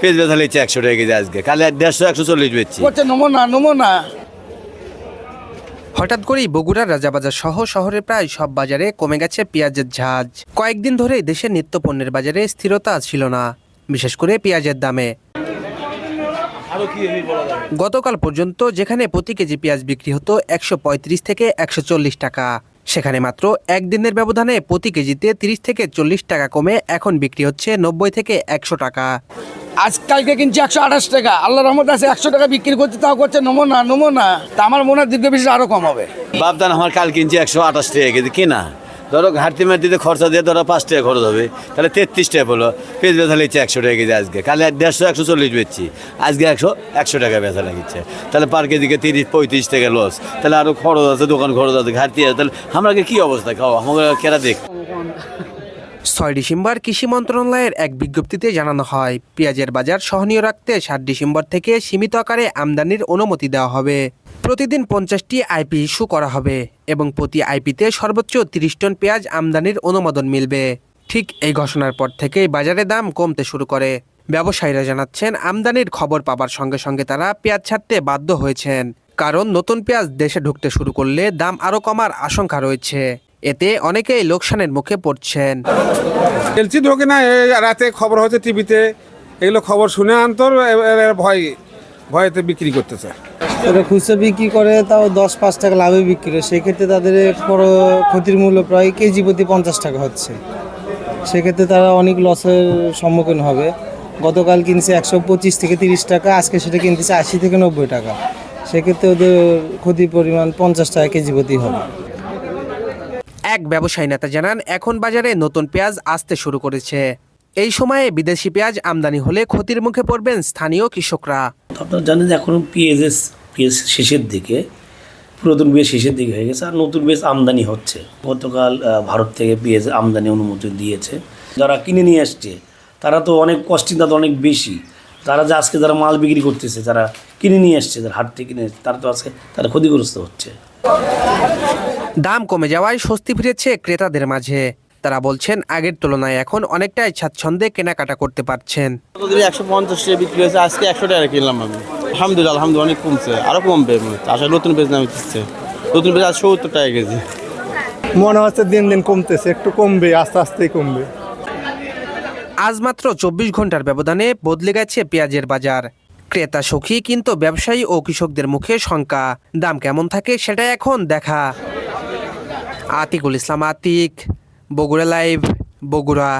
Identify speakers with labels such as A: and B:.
A: পেঁয়াজ বেচা লিচ্ছে একশো টাকা কেজি আজকে। কালে দেড়শো একশো চল্লিশ বেচছি।
B: করছে নমো না নমো না
C: হঠাৎ করেই বগুড়ার রাজাবাজার সহ শহরের প্রায় সব বাজারে কমে গেছে পেঁয়াজের ঝাঁজ। কয়েকদিন ধরে দেশের নিত্য পণ্যের বাজারে স্থিরতা ছিল না বিশেষ করে পেঁয়াজের দামে। গতকাল পর্যন্ত যেখানে প্রতি কেজি পেঁয়াজ বিক্রি হতো একশো পঁয়ত্রিশ থেকে একশো চল্লিশ টাকা সেখানে মাত্র একদিনের ব্যবধানে প্রতি কেজিতে তিরিশ থেকে চল্লিশ টাকা কমে এখন বিক্রি হচ্ছে নব্বই থেকে একশো টাকা।
B: আজকালকে কিনছি একশো আঠাশ টাকা। আল্লাহ রহমত আছে, একশো টাকা বিক্রি করছে, তাও করছে নমো না নমো না তা আমার মনে হয় দীর্ঘ বেশি আরও কম হবে।
A: বাপদান, আমার কাল কিনছি একশো আঠাশ টাকা কেজি কিনা। ধরো ঘাটতি মাটিতে খরচা দিয়ে ধরো পাঁচ টাকা খরচ হবে। তাহলে তেত্রিশ টাকা হলো পেঁয়াজ বেচা লিচ্ছে একশো টাকা কেজি আজকে। কালে দেড়শো, একশো চল্লিশ বেচছি। আজকে একশো একশো টাকা বেচা লাগিচ্ছে তাহলে পার কেজিকে তিরিশ, পঁয়ত্রিশ টাকা লস। তাহলে আরও খরচ আছে, দোকান খরচ আছে, ঘাটতি আছে। তাহলে আমরা কি অবস্থা খাও আমাকে কেরা দেখ
C: ছয় ডিসেম্বর কৃষি মন্ত্রণালয়ের এক বিজ্ঞপ্তিতে জানানো হয়, পেঁয়াজের বাজার সহনীয় রাখতে সাত ডিসেম্বর থেকে সীমিত আকারে আমদানির অনুমতি দেওয়া হবে। প্রতিদিন পঞ্চাশটি আইপি ইস্যু করা হবে এবং প্রতি আইপিতে সর্বোচ্চ তিরিশ টন পেঁয়াজ আমদানির অনুমোদন মিলবে। ঠিক এই ঘোষণার পর থেকেই বাজারে দাম কমতে শুরু করে। ব্যবসায়ীরা জানাচ্ছেন, আমদানির খবর পাবার সঙ্গে সঙ্গে তারা পেঁয়াজ ছাড়তে বাধ্য হয়েছেন। কারণ নতুন পেঁয়াজ দেশে ঢুকতে শুরু করলে দাম আরও কমার আশঙ্কা রয়েছে। এতে অনেকেই লোকসানের মুখে পড়ছেন।
D: এলসি ঢোকে না এ রাতে খবর হচ্ছে টিভিতে। এগুলো খবর শুনে আনতর ভয় ভয়েতে বিক্রি করতেছে।
E: ওরা খুচরা বিক্রি করে তাও দশ পাঁচ টাকা লাভে বিক্রি করে। সেক্ষেত্রে তাদের ক্ষতির মূল্য প্রায় কেজি প্রতি পঞ্চাশ টাকা হচ্ছে। সেক্ষেত্রে তারা অনেক লসের সম্মুখীন হবে। গতকাল কিনছে একশো পঁচিশ থেকে তিরিশ টাকা আজকে সেটা কিনতেছে আশি থেকে নব্বই টাকা। সেক্ষেত্রে ওদের ক্ষতির পরিমাণ পঞ্চাশ টাকা কেজি প্রতি হবে।
C: এক ব্যবসায়ী নেতা জানান, এখন বাজারে নতুন পেঁয়াজ আসতে শুরু করেছে। এই সময়ে বিদেশি পেঁয়াজ আমদানি হলে ক্ষতির মুখে পড়বেন স্থানীয় কৃষকরা।
F: আপনারা জানেন যে এখনও পেঁয়াজের পেঁয়াজ শেষের দিকে, পুরাতন পেঁয়াজ শেষের দিকে হয়ে গেছে, আর নতুন পেঁয়াজ আমদানি হচ্ছে। গতকাল ভারত থেকে পেঁয়াজ আমদানি অনুমতি দিয়েছে। যারা কিনে নিয়ে আসছে, তারা তো অনেক কস্টিংটা তো অনেক বেশি। তারা যে আজকে যারা মাল বিক্রি করতেছে, যারা কিনে নিয়ে আসছে, যারা হাট থেকে কিনে, তারা তো আজকে তারা ক্ষতিগ্রস্ত হচ্ছে।
C: দাম কমে যাওয়ায় স্বস্তি ফিরেছে ক্রেতাদের মাঝে। তারা বলছেন আগের তুলনায় এখন অনেকটাই স্বাচ্ছন্দ্যে কেনাকাটা করতে পারছেন।
G: একশো পঞ্চাশ টাকা বিক্রি হয়েছে আজকে একশো টাকা কিনলাম আমি। আলহামদুলিল্লাহ আলহামদুলিল্লাহ অনেক কমছে আরও কমবে আসলে নতুন পেজ নামে দিচ্ছে নতুন পেজ আজ সত্তর টাকা কেজি।
H: মনে হচ্ছে দিন দিন কমতেছে একটু কমবে আস্তে আস্তেই কমবে।
C: আজ মাত্র চব্বিশ ঘণ্টার ব্যবধানে বদলে গেছে পেঁয়াজের বাজার। ক্রেতা সুখী কিন্তু ব্যবসায়ী ও কৃষকদের মুখে শঙ্কা। দাম কেমন থাকে সেটা এখন দেখা। আতিকুল ইসলাম আতিক বগুড়া লাইভ বগুড়া।